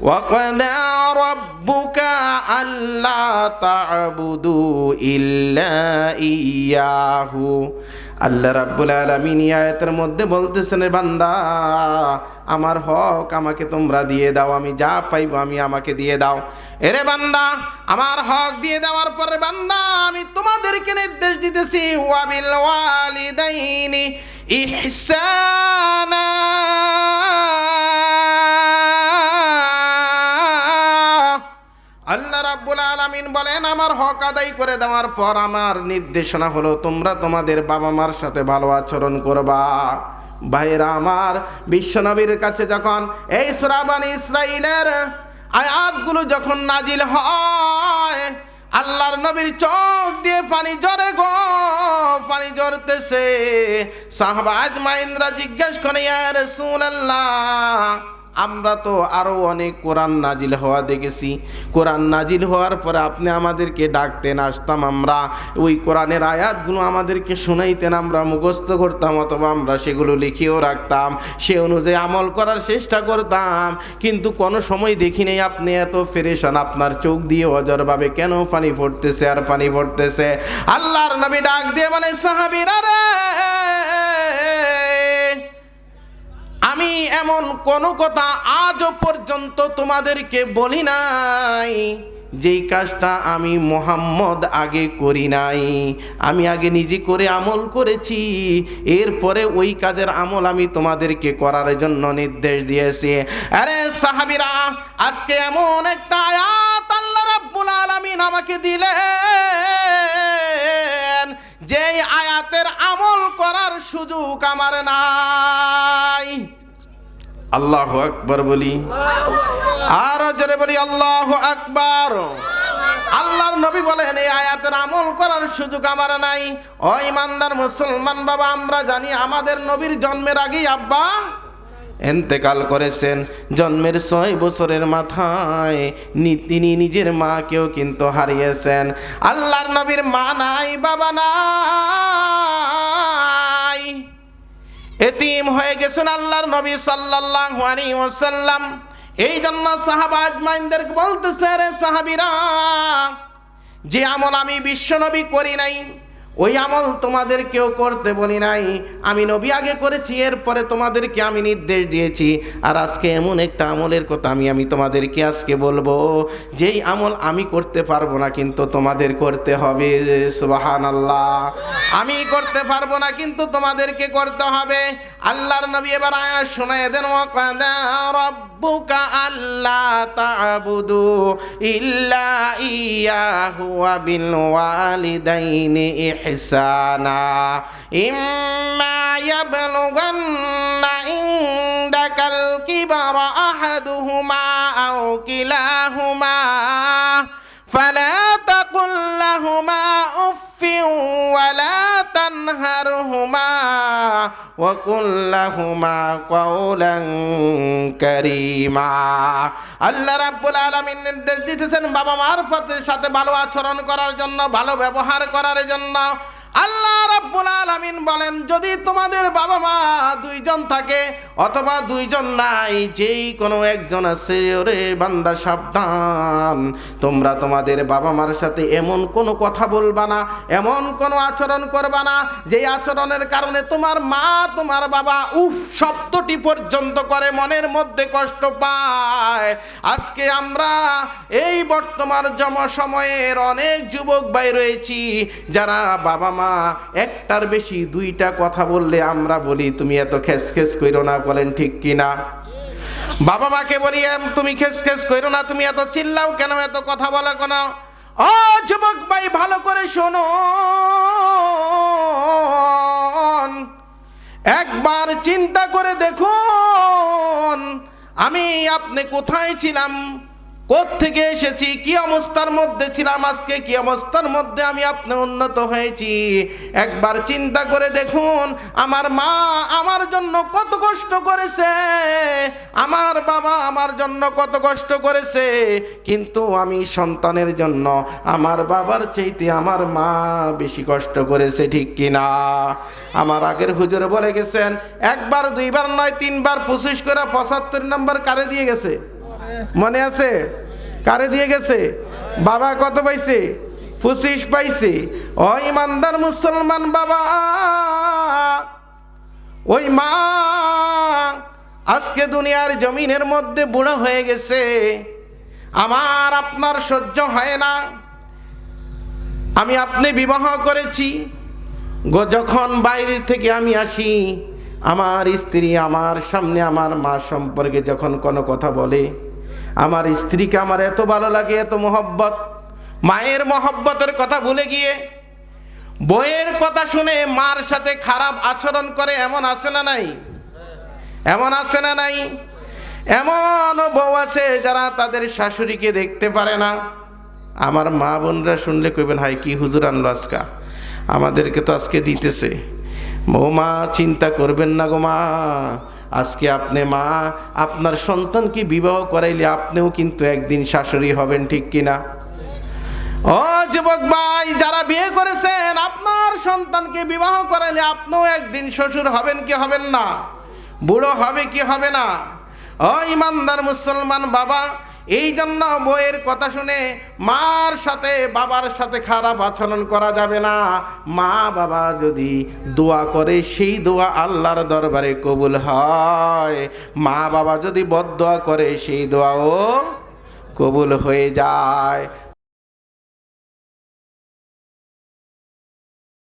وقضى ربك ألا تعبدوا إلا إياه আল্লাহ রাব্বুল আলামিন এই আয়াতের মধ্যে বলতেছেন "এ বান্দা আমার হক আমাকে তোমরা দিয়ে দাও আমি যা পাইবো আমি আমাকে দিয়ে দাও এরে বান্দা আমার হক দিয়ে দেওয়ার পরে বান্দা আমি তোমাদেরকে নির্দেশ দিতেছি ওয়াবিল ওয়ালিদাইনি ইহসানা আল্লাহ রাব্বুল আলামিন বলেন, আমার হক আদায় করে দেওয়ার পর আমার নির্দেশনা হলো, তোমরা তোমাদের বাবা মার সাথে ভালো আচরণ করবা। ভাইরা আমার, বিশ্বনবীর কাছে যখন এই সুরাবানি ইসরাইলের আয়াতগুলো যখন নাজিল হয়, আল্লাহর নবীর চোখ দিয়ে পানি জরে গো, পানি জরতেছে সাহবাজ মাইন্দ্রা জিজ্ঞেস করে, ইয়া রাসূলুল্লাহ আমরা তো আরও অনেক কোরআন নাজিল হওয়া দেখেছি। কোরআন নাজিল হওয়ার পরে আপনি আমাদেরকে ডাকতেন, আসতাম আমরা। ওই কোরআনের আয়াতগুলো আমাদেরকে শোনাইতেন, আমরা মুখস্থ করতাম, অথবা আমরা সেগুলো লিখেও রাখতাম। সে অনুযায়ী আমল করার চেষ্টা করতাম। কিন্তু কোনো সময় দেখি নেই আপনি এত ফেরেশন, আপনার চোখ দিয়ে অজরভাবে কেন পানি পড়তেছে আর পানি পড়তেছে? আল্লাহর নবী ডাক দিয়ে মানে সাহাবিরা রে! এমন কোনো কথা আজও পর্যন্ত তোমাদেরকে বলি নাই। যেই কাজটা আমি মোহাম্মদ আগে করি নাই, আমি আগে নিজে করে আমল করেছি, এরপরে ওই কাজের আমল আমি তোমাদেরকে করার জন্য নির্দেশ দিয়েছি। আরে সাহাবিরা, আজকে এমন একটা আয়াত আল্লাহ রাব্বুল আলামিন আমাকে দিলেন, যেই আয়াতের আমল করার সুযোগ আমার নাই। আল্লাহ আকবর বলি। আর জোরে বলি, আল্লাহ আকবর। আল্লাহর নবী বলেন, এই আয়াতের আমল করার সুযোগ আমার নাই। ও ইমানদার মুসলমান বাবা, আমরা জানি আমাদের নবীর জন্মের আগেই আব্বা এন্তেকাল করেছেন। জন্মের ছয় বছরের মাথায় তিনি নিজের মাকেও কিন্তু হারিয়েছেন। আল্লাহর নবীর মা নাই, বাবা নাই। এতিম হয়ে গেছেন আল্লাহর নবী সাল্লাল্লাহু আলাইহি ওয়াসাল্লাম। এই জন্য সাহাবা আজমাইনদের বলতেছে রে সাহাবীরা, যে আমল আমি বিশ্বনবী করি নাই ওই আমল তোমাদের কেউ করতে বলি নাই। আমি নবী আগে করেছি, এরপরে তোমাদেরকে আমি নির্দেশ দিয়েছি। আর আজকে এমন একটা আমলের কথা আমি আমি তোমাদেরকে আজকে বলব, যেই আমল আমি করতে পারব না কিন্তু তোমাদের করতে হবে সুবাহান আল্লাহ আমি করতে পারব না কিন্তু তোমাদেরকে করতে হবে। আল্লাহর নবী এবার আয়া শোনায় দেন ওয়াকাদা রব্বুকা আল্লাহ তা'বুদু ইল্লা ইয়াহু ওয়া বিল ওয়ালিদাইনি ইহসানা ইম্মা ইয়াবলুগান্না ইনদাকাল কিবারা আহাদুহুমা আও কিলাহুমা فلا تقل لهما اف ولا تنهرهما وقل لهما قولا كريما আল্লাহ রাব্বুল আলামিন নির্দেশ দিতেছেন বাবা মার পথের সাথে ভালো আচরণ করার জন্য ভালো ব্যবহার করার জন্য আল্লাহ রাব্বুল আলামিন বলেন, যদি তোমাদের বাবা মা দুইজন থাকে অথবা দুইজন নাই, যেই কোনো একজন আছে, ওরে বান্দা, সাবধান। তোমরা তোমাদের বাবা মার সাথে এমন কোনো কথা বলবা না, এমন কোনো আচরণ করবা না, যেই আচরণের কারণে তোমার মা, তোমার বাবা, উফ, শব্দটি পর্যন্ত করে মনের মধ্যে কষ্ট পায়। আজকে আমরা এই বর্তমান জম সময়ের অনেক যুবক ভাই রয়েছি, যারা বাবা মা একটার বেশি দুইটা কথা বললে আমরা বলি তুমি এত খেস খেস কইরো না বলেন ঠিক কিনা? বাবা মাকে বলি "এম, তুমি খেস খেস কইরো না তুমি এত চিল্লাও কেন এত কথা বলা কেন? ও যুবক ভাই ভালো করে শোনো। একবার চিন্তা করে দেখুন আমি আপনি কোথায় ছিলাম? থেকে এসেছি? কি অবস্থার মধ্যে ছিলাম আজকে? কি অবস্থার মধ্যে আমি আপনি উন্নত হয়েছি? একবার চিন্তা করে দেখুন, আমার মা আমার জন্য কত কষ্ট করেছে। আমার বাবা আমার জন্য কত কষ্ট করেছে। কিন্তু আমি সন্তানের জন্য আমার বাবার চাইতে আমার মা বেশি কষ্ট করেছে, ঠিক কিনা? আমার আগের হুজুর বলে গেছেন, একবার, দুইবার নয়, তিনবার পঁচিশ করে পঁচাত্তর নম্বর কারে দিয়ে গেছে। মনে আছে? কারে দিয়ে গেছে? বাবা কত পাইছে? পঁচিশ পাইছে। ও ইমানদার মুসলমান বাবা। ওই মা আজকে দুনিয়ার জমিনের মধ্যে বুড়ো হয়ে গেছে। আমার আপনার সহ্য হয় না। আমি আপনি বিবাহ করেছি। যখন বাইরে থেকে আমি আসি, আমার স্ত্রী আমার সামনে আমার মা সম্পর্কে যখন কোনো কথা বলে আমার স্ত্রীকে আমার এত ভালো লাগে, এত মহব্বত। মায়ের মহব্বতের কথা ভুলে গিয়ে, বইয়ের কথা শুনে মার সাথে খারাপ আচরণ করে এমন আছে না নাই? এমন আছে না নাই? এমন বউ আছে যারা তাদের শাশুড়িকে দেখতে পারে না। আমার মা বোনরা শুনলে কইবেন হাই কি হুজুর আনলো আজকা। আমাদেরকে তো আজকে দিতেছে। ও মা চিন্তা করবেন না গো মা। আজকে আপনি মা, আপনার সন্তানকে বিবাহ করাইলে আপনিও কিন্তু একদিন শাশুড়ি হবেন, ঠিক কিনা? ও যুবক ভাই, যারা বিয়ে করেছেন, আপনার সন্তানকে বিবাহ করাইলে আপনিও একদিন শ্বশুর হবেন কি হবেন না? বুড়ো হবে কি হবে না? ও ইমানদার মুসলমান বাবা এই জন্য বইয়ের কথা শুনে মার সাথে, বাবার সাথে খারাপ আচরণ করা যাবে না। মা বাবা যদি দোয়া করে, সেই দোয়া আল্লাহর দরবারে কবুল হয়। মা বাবা যদি বদ দোয়া করে, সেই দোয়াও কবুল হয়ে যায়।